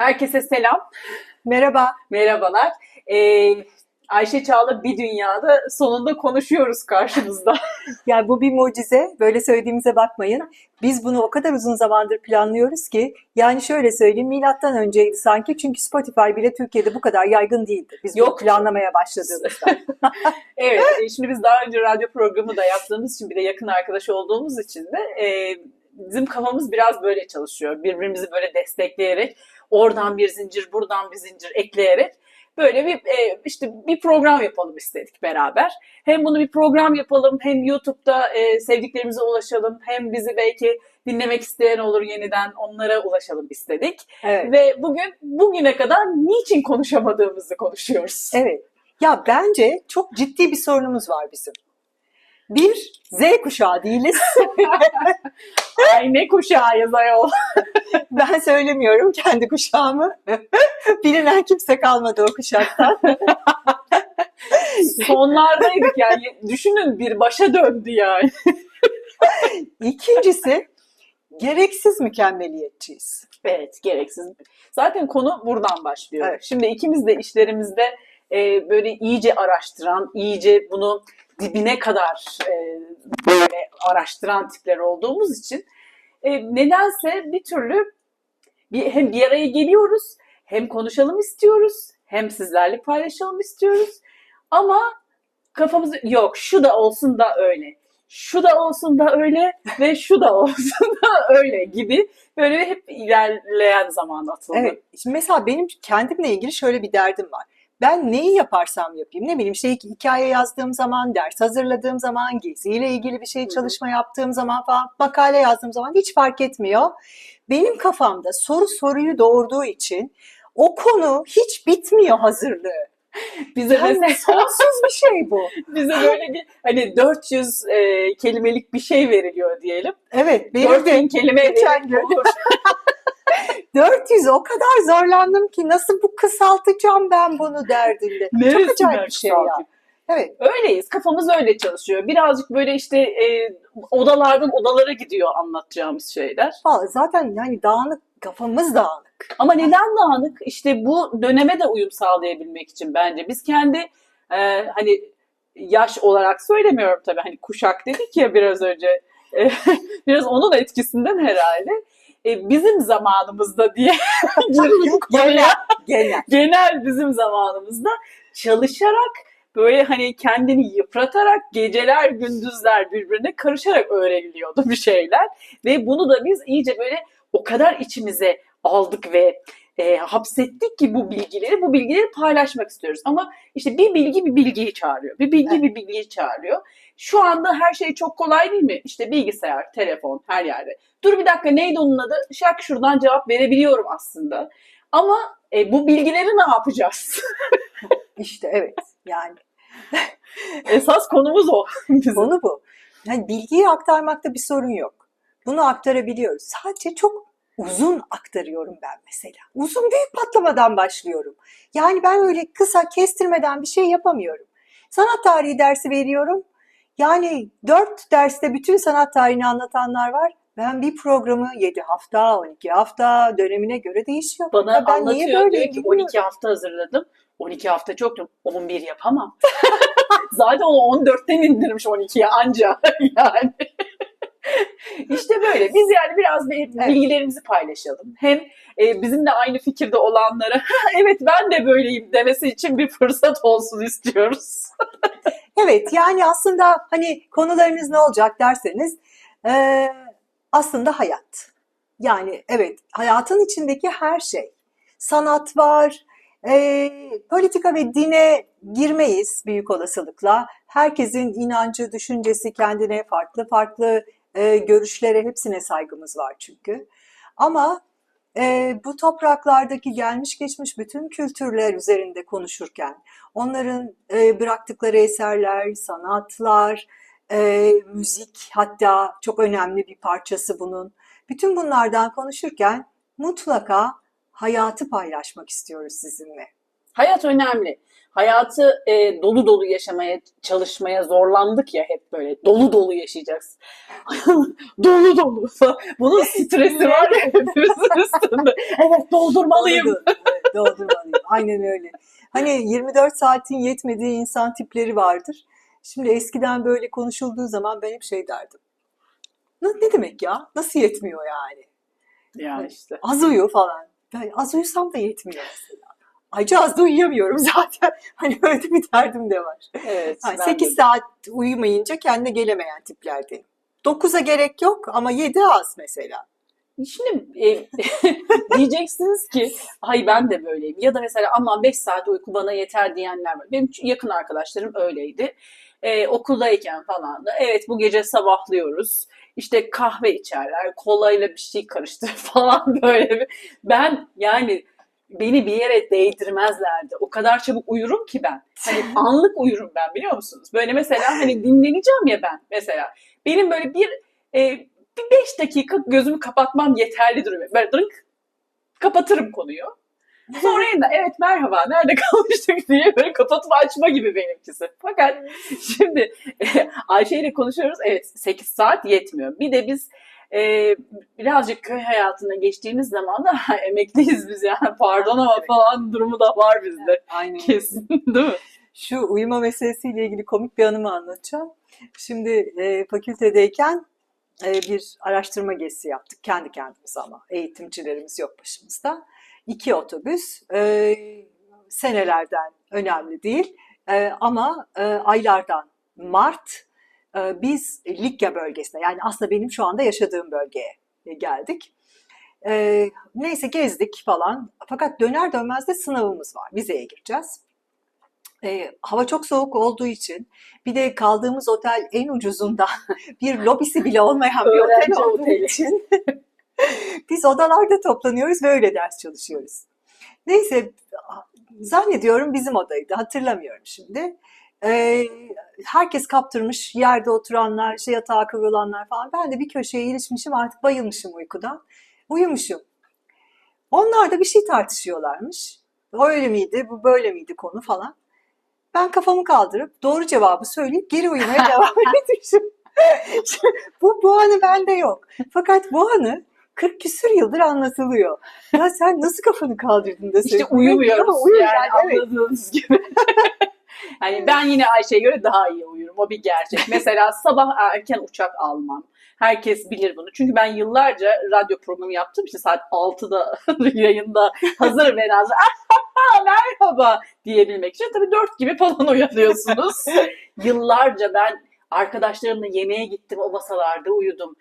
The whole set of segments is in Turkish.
Herkese selam, Merhaba. merhabalar. Ee, Ayşe Çağla bir dünyada sonunda konuşuyoruz karşınızda. Yani bu bir mucize. Böyle söylediğimize bakmayın. Biz bunu o kadar uzun zamandır planlıyoruz ki yani şöyle söyleyeyim milattan önceydi sanki çünkü Spotify bile Türkiye'de bu kadar yaygın değildi. Biz Yoktu. planlamaya başladığımızda. evet, e, şimdi biz daha önce radyo programı da yaptığımız için bir de yakın arkadaş olduğumuz için de e, bizim kafamız biraz böyle çalışıyor. Birbirimizi böyle destekleyerek, oradan bir zincir, buradan bir zincir ekleyerek böyle bir e, işte bir program yapalım istedik beraber. Hem bunu bir program yapalım, hem YouTube'da e, sevdiklerimize ulaşalım, hem bizi belki dinlemek isteyen olur yeniden onlara ulaşalım istedik. Evet. Ve bugün bugüne kadar niçin konuşamadığımızı konuşuyoruz. Evet. Ya bence çok ciddi bir sorunumuz var bizim. Bir, Z kuşağı değiliz. Ay ne kuşağıyız ayol. ben söylemiyorum kendi kuşağımı. Bilinen kimse kalmadı o kuşaktan. Sonlardaydık yani. Düşünün bir başa döndü yani. İkincisi, gereksiz mükemmeliyetçiyiz. Evet gereksiz. Zaten konu buradan başlıyor. Evet. Şimdi ikimiz de işlerimizde e, böyle iyice araştıran, iyice bunu dibine kadar e, böyle araştıran tipler olduğumuz için e, nedense bir türlü bir, hem bir araya geliyoruz, hem konuşalım istiyoruz, hem sizlerle paylaşalım istiyoruz. Ama kafamız yok şu da olsun da öyle. Şu da olsun da öyle ve şu da olsun da öyle gibi böyle hep ilerleyen zaman atıldı. Evet. Şimdi mesela benim kendimle ilgili şöyle bir derdim var. Ben neyi yaparsam yapayım, ne bileyim şey hikaye yazdığım zaman, ders hazırladığım zaman, geziyle ilgili bir şey çalışma yaptığım zaman falan, makale yazdığım zaman hiç fark etmiyor. Benim kafamda soru soruyu doğurduğu için o konu hiç bitmiyor hazırlığı. Bize Yani mesela sonsuz bir şey bu. bize böyle bir hani 400 e, kelimelik bir şey veriliyor diyelim. Evet, benim 4000 de kelime geçen gün-. 400 o kadar zorlandım ki nasıl bu kısaltacağım ben bunu derdinde. Çok Neresinden acayip bir şey ya. Evet. Öyleyiz. Kafamız öyle çalışıyor. Birazcık böyle işte e, odalardan odalara gidiyor anlatacağımız şeyler. Vallahi zaten yani dağınık, kafamız dağınık. Ama neden dağınık? İşte bu döneme de uyum sağlayabilmek için bence. Biz kendi e, hani yaş olarak söylemiyorum tabii hani kuşak dedik ya biraz önce. E, biraz onun etkisinden herhalde. E, bizim zamanımızda diye gireyim konuya. Genel. Genel bizim zamanımızda çalışarak böyle hani kendini yıpratarak geceler gündüzler birbirine karışarak öğreniliyordu bir şeyler. Ve bunu da biz iyice böyle o kadar içimize aldık ve e, hapsettik ki bu bilgileri, bu bilgileri paylaşmak istiyoruz. Ama işte bir bilgi bir bilgiyi çağırıyor. Bir bilgi Evet. bir bilgiyi çağırıyor. Şu anda her şey çok kolay değil mi? İşte bilgisayar, telefon her yerde. Dur bir dakika neydi onun adı? Şak şuradan cevap verebiliyorum aslında. Ama e, bu bilgileri ne yapacağız? İşte evet yani Esas konumuz o. bizim. konu bu. Yani bilgiyi aktarmakta bir sorun yok. Bunu aktarabiliyoruz. Sadece çok uzun aktarıyorum ben mesela. Uzun büyük patlamadan başlıyorum. Yani ben öyle kısa kestirmeden bir şey yapamıyorum. Sanat tarihi dersi veriyorum. Yani dört derste bütün sanat tarihini anlatanlar var. Ben bir programı 7 hafta, 12 hafta dönemine göre değişiyor. Bana Ya ben anlatıyor niye böyle diyor ki bilmiyorum. 12 hafta hazırladım. 12 hafta çok diyorum. 11 yapamam. Zaten onu 14'ten indirmiş 12'ye anca yani. işte böyle. Biz yani biraz bilgilerimizi paylaşalım. Hem e, bizimle aynı fikirde olanlara evet ben de böyleyim demesi için bir fırsat olsun istiyoruz. Evet yani aslında hani konularınız ne olacak derseniz eee, aslında hayat. Yani evet hayatın içindeki her şey. Sanat var, eee, politika ve dine girmeyiz büyük olasılıkla. Herkesin inancı, düşüncesi kendine farklı farklı eee, görüşlere hepsine saygımız var çünkü. Ama eee, bu topraklardaki gelmiş geçmiş bütün kültürler üzerinde konuşurken onların e, bıraktıkları eserler, sanatlar, e, müzik hatta çok önemli bir parçası bunun. Bütün bunlardan konuşurken mutlaka hayatı paylaşmak istiyoruz sizinle. Hayat önemli. Hayatı e, dolu dolu yaşamaya, çalışmaya zorlandık ya hep böyle. Dolu dolu yaşayacaksın. dolu dolu. Bunun stresi var ya hepimizin üstünde. Evet doldurmalıyım. Doldur- evet, doldurmalıyım. Aynen öyle. Hani 24 saatin yetmediği insan tipleri vardır. Şimdi eskiden böyle konuşulduğu zaman ben hep şey derdim. Ne, demek ya? Nasıl yetmiyor yani? Yani işte. Az uyu falan. Ben az uyusam da yetmiyor mesela. Ayrıca az da uyuyamıyorum zaten. Hani öyle bir derdim de var. Evet. Yani ben 8 de- saat uyumayınca kendine gelemeyen tiplerdenim. 9'a gerek yok ama 7 az mesela. Şimdi e, diyeceksiniz ki ay ben de böyleyim. Ya da mesela aman 5 saat uyku bana yeter diyenler var. Benim yakın arkadaşlarım öyleydi. E, okuldayken falan da evet bu gece sabahlıyoruz. İşte kahve içerler, kolayla bir şey karıştır falan böyle bir. Ben yani beni bir yere değdirmezlerdi. O kadar çabuk uyurum ki ben. Hani anlık uyurum ben biliyor musunuz? Böyle mesela hani dinleneceğim ya ben mesela. Benim böyle bir e, bir beş dakika gözümü kapatmam yeterli duruyor. Böyle dırınk kapatırım konuyu. Sonra yeniden evet merhaba nerede kalmıştık diye böyle kapatıp açma gibi benimkisi. Fakat şimdi Ayşe ile konuşuyoruz. Evet 8 saat yetmiyor. Bir de biz e, birazcık köy hayatına geçtiğimiz zaman da emekliyiz biz yani pardon ama Evet. falan durumu da var bizde. Aynen. Kesin değil mi? Şu uyuma meselesiyle ilgili komik bir anımı anlatacağım. Şimdi e, fakültedeyken e, bir araştırma gezisi yaptık. Kendi kendimize ama. Eğitimcilerimiz yok başımızda. İki otobüs. e, senelerden önemli değil. E, ama e, aylardan Mart biz Likya bölgesine yani aslında benim şu anda yaşadığım bölgeye e, geldik. E, neyse gezdik falan. Fakat döner dönmez de sınavımız var. Vizeye gireceğiz. E, hava çok soğuk olduğu için bir de kaldığımız otel en ucuzundan bir lobisi bile olmayan bir otel olduğu oteli. için biz odalarda toplanıyoruz ve öyle ders çalışıyoruz. Neyse zannediyorum bizim odaydı hatırlamıyorum şimdi. E, herkes kaptırmış yerde oturanlar, şey yatağa kıvrılanlar falan. Ben de bir köşeye ilişmişim artık bayılmışım uykudan. Uyumuşum. Onlar da bir şey tartışıyorlarmış. Öyle miydi, bu böyle miydi konu falan. Ben kafamı kaldırıp doğru cevabı söyleyip geri uyumaya devam etmişim. bu, bu anı bende yok. Fakat bu anı 40 küsür yıldır anlatılıyor. Ya sen nasıl kafanı kaldırdın da İşte uyumuyoruz yani, yani, evet. anladığınız gibi. hani ben yine Ayşe'ye göre daha iyi uyurum. O bir gerçek. Mesela sabah erken uçak almam. Herkes bilir bunu. Çünkü ben yıllarca radyo programı yaptım. İşte saat 6'da yayında hazır ve nazır. "Ah, merhaba diyebilmek için. Tabii 4 gibi falan uyanıyorsunuz. yıllarca ben arkadaşlarımla yemeğe gittim. O masalarda uyudum.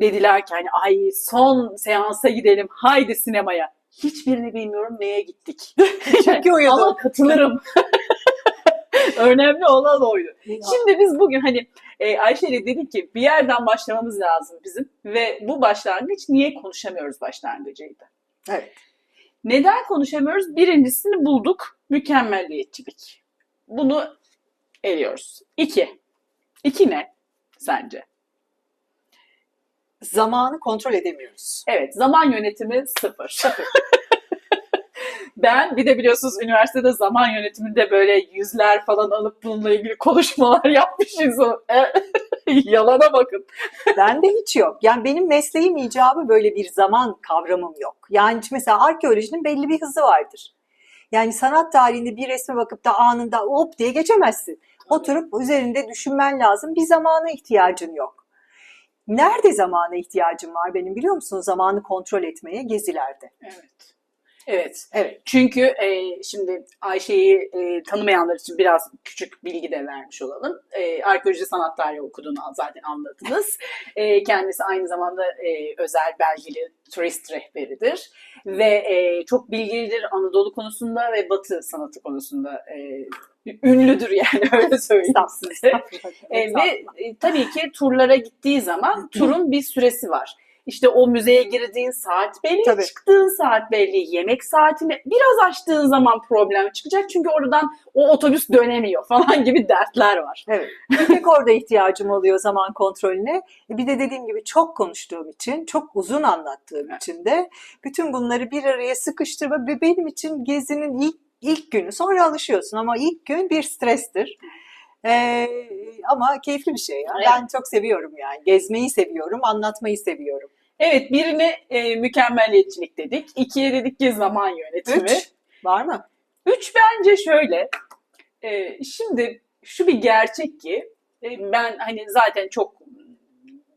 Dediler ki hani ay son seansa gidelim. Haydi sinemaya. Hiçbirini bilmiyorum neye gittik. Çünkü uyudun. Ama katılırım. Önemli olan oydu. Şimdi biz bugün hani e, Ayşe ile dedik ki bir yerden başlamamız lazım bizim ve bu başlangıç niye konuşamıyoruz başlangıcıydı. Evet. Neden konuşamıyoruz? Birincisini bulduk. Mükemmelliyetçilik. Bunu eliyoruz. İki. İki ne sence? Zamanı kontrol edemiyoruz. Evet, zaman yönetimi sıfır. ben bir de biliyorsunuz üniversitede zaman yönetiminde böyle yüzler falan alıp bununla ilgili konuşmalar yapmışız. E, Yalana bakın. Bende hiç yok. Yani benim mesleğim icabı böyle bir zaman kavramım yok. Yani mesela arkeolojinin belli bir hızı vardır. Yani sanat tarihinde bir resme bakıp da anında hop diye geçemezsin. Oturup üzerinde düşünmen lazım. Bir zamana ihtiyacın yok. Nerede zamana ihtiyacım var benim biliyor musun? Zamanı kontrol etmeye gezilerde. Evet. Evet. Evet. Çünkü e, şimdi Ayşe'yi e, tanımayanlar için biraz küçük bilgi de vermiş olalım. E, arkeoloji sanat tarihi okuduğunu zaten anladınız. E, kendisi aynı zamanda e, özel belgeli turist rehberidir. Ve e, çok bilgilidir Anadolu konusunda ve Batı sanatı konusunda e, ünlüdür yani öyle söyleyeyim size. E, ve e, tabii ki turlara gittiği zaman turun bir süresi var. İşte o müzeye girdiğin saat belli, Tabii. çıktığın saat belli, yemek saatini biraz açtığın zaman problem çıkacak. Çünkü oradan o otobüs dönemiyor falan gibi dertler var. Evet. Bir tek orada ihtiyacım oluyor zaman kontrolüne. Bir de dediğim gibi çok konuştuğum için, çok uzun anlattığım Evet. için de bütün bunları bir araya sıkıştırma benim için gezinin ilk ilk günü sonra alışıyorsun ama ilk gün bir strestir. Ee, ama keyifli bir şey ya. Evet. Ben çok seviyorum yani. Gezmeyi seviyorum, anlatmayı seviyorum. Evet birine e, mükemmeliyetçilik dedik. İkiye dedik ki zaman yönetimi. Üç. Var mı? Üç bence şöyle. e, şimdi şu bir gerçek ki e, ben hani zaten çok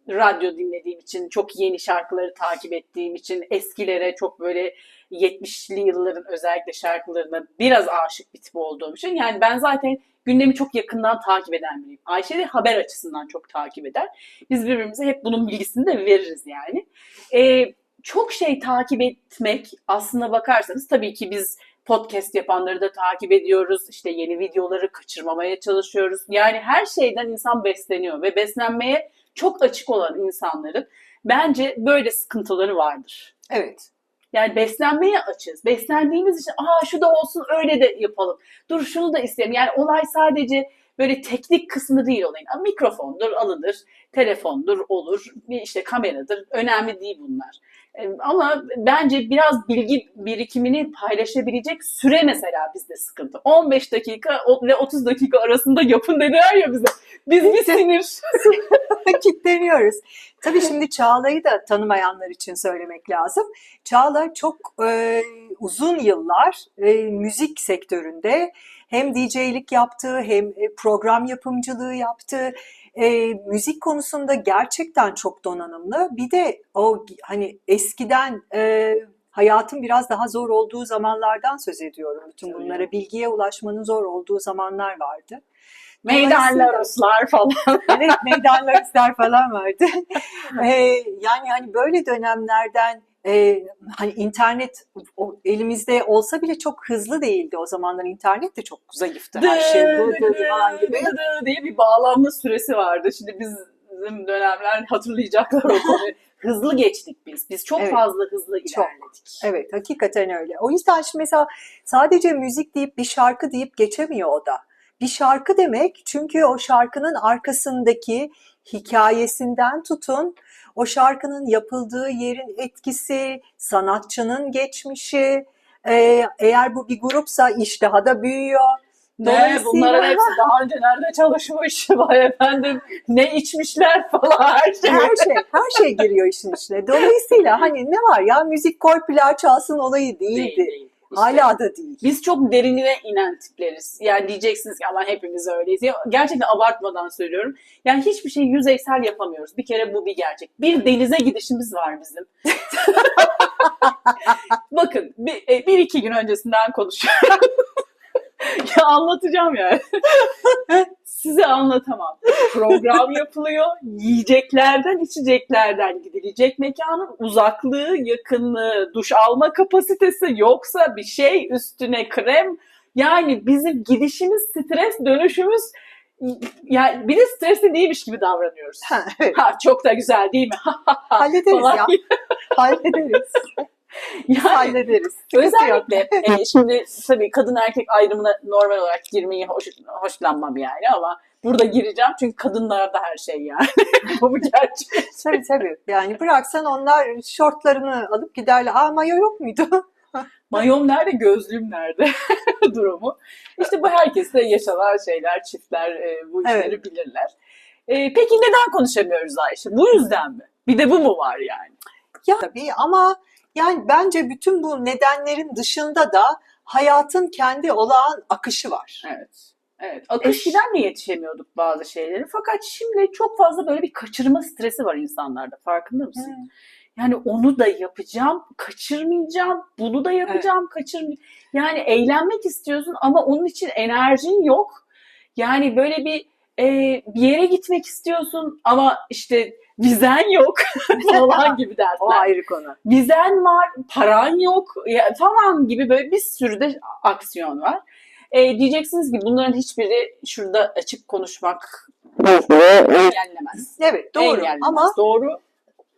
radyo dinlediğim için, çok yeni şarkıları takip ettiğim için eskilere çok böyle 70'li yılların özellikle şarkılarına biraz aşık bir tip olduğum için yani ben zaten gündemi çok yakından takip eden biriyim. Ayşe de haber açısından çok takip eder. Biz birbirimize hep bunun bilgisini de veririz yani. Ee, çok şey takip etmek aslına bakarsanız tabii ki biz podcast yapanları da takip ediyoruz. İşte yeni videoları kaçırmamaya çalışıyoruz. Yani her şeyden insan besleniyor ve beslenmeye çok açık olan insanların bence böyle sıkıntıları vardır. Evet. Yani beslenmeye açız. Beslendiğimiz için aa şu da olsun öyle de yapalım. Dur şunu da isteyelim. Yani olay sadece böyle teknik kısmı değil olayın. Aa, Mikrofondur, alınır, telefondur, olur, bir işte kameradır. Önemli değil bunlar. Ee, Ama bence biraz bilgi birikimini paylaşabilecek süre mesela bizde sıkıntı. 15 dakika ve 30 dakika arasında yapın dediler ya bize. Biz bir sinir. Kitleniyoruz. Tabii şimdi Çağla'yı da tanımayanlar için söylemek lazım. Çağla çok e, uzun yıllar e, müzik sektöründe hem DJ'lik yaptı hem e, program yapımcılığı yaptı. E, müzik konusunda gerçekten çok donanımlı. Bir de o hani eskiden e, hayatın biraz daha zor olduğu zamanlardan söz ediyorum. Bütün bunlara bilgiye ulaşmanın zor olduğu zamanlar vardı. Meydanlar, Ruslar falan. Evet meydanlar ister falan vardı. Ee, yani hani böyle dönemlerden e, hani internet o, elimizde olsa bile çok hızlı değildi o zamanlar internet de çok zayıftı her şey dı dı dı falan gibi. Dı dı diye bir bağlanma süresi vardı. Şimdi bizim dönemler hatırlayacaklar o konuyu. Hızlı geçtik biz. Biz çok Evet. fazla hızlı Çok. ilerledik. Evet hakikaten öyle. O yüzden şimdi mesela sadece müzik deyip bir şarkı deyip geçemiyor o da. Bir şarkı demek çünkü o şarkının arkasındaki hikayesinden tutun, o şarkının yapıldığı yerin etkisi, sanatçının geçmişi, e, eğer bu bir grupsa iş daha da büyüyor. Ne Dolayısıyla- bunların hepsi daha önce nerede çalışmış vay efendim ne içmişler falan her şey. her şey, her şey giriyor işin içine. Dolayısıyla hani ne var ya müzik koy pilav çalsın olayı değildi. Değil, değil. İşte Hala da değil. Biz çok derinine inen tipleriz. Yani diyeceksiniz ki ama hepimiz öyleyiz. Ya, gerçekten abartmadan söylüyorum. Yani hiçbir şeyi yüzeysel yapamıyoruz. Bir kere bu bir gerçek. Bir denize gidişimiz var bizim. Bakın bir, e, bir iki gün öncesinden konuşuyorum. ya anlatacağım yani. Size anlatamam. Program yapılıyor. Yiyeceklerden, içeceklerden gidilecek mekanın uzaklığı, yakınlığı, duş alma kapasitesi yoksa bir şey üstüne krem. Yani bizim gidişimiz stres, dönüşümüz yani bir de stresli değilmiş gibi davranıyoruz. Ha, evet. Ha, çok da güzel değil mi? Hallederiz ya. Hallederiz. Yani hallederiz. Özellikle e, şimdi tabii kadın erkek ayrımına normal olarak girmeyi hoş, hoşlanmam yani ama burada gireceğim çünkü kadınlarda her şey yani. Bu gerçek. Tabii tabii. Yani bıraksan onlar şortlarını alıp giderler. Aa mayo yok muydu? Mayom nerede, gözlüğüm nerede durumu. İşte bu herkeste yaşanan şeyler, çiftler e, bu işleri Evet. bilirler. E, peki neden konuşamıyoruz Ayşe? Bu yüzden mi? Bir de bu mu var yani? Ya tabii ama yani bence bütün bu nedenlerin dışında da hayatın kendi olağan akışı var. Evet. Evet. Akışkiden de yetişemiyorduk bazı şeyleri. Fakat şimdi çok fazla böyle bir kaçırma stresi var insanlarda. Farkında mısın? Hmm. Yani onu da yapacağım, kaçırmayacağım, bunu da yapacağım, kaçırmayacağım. Yani eğlenmek istiyorsun ama onun için enerjin yok. Yani böyle bir e, bir yere gitmek istiyorsun ama işte vizen yok falan gibi O dertler. ayrı konu. Vizen var, paran yok ya, falan gibi böyle bir sürü de aksiyon var. E, diyeceksiniz ki bunların hiçbiri şurada açık konuşmak engellemez. Evet doğru Engellemez. ama Doğru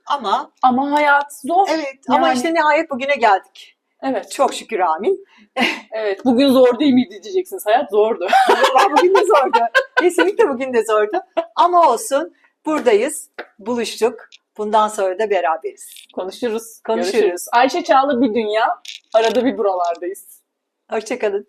ama ama hayat zor. evet ama Yani- işte nihayet bugüne geldik. Evet. Çok şükür amin. Evet. Bugün zor değil miydi diyeceksiniz. Hayat zordu. Bugün de zordu. Kesinlikle bugün de zordu. Ama olsun buradayız. Buluştuk. Bundan sonra da beraberiz. Konuşuruz. Konuşuruz. Görüşürüz. Ayşe Çağlı bir dünya. Arada bir buralardayız. Hoşçakalın.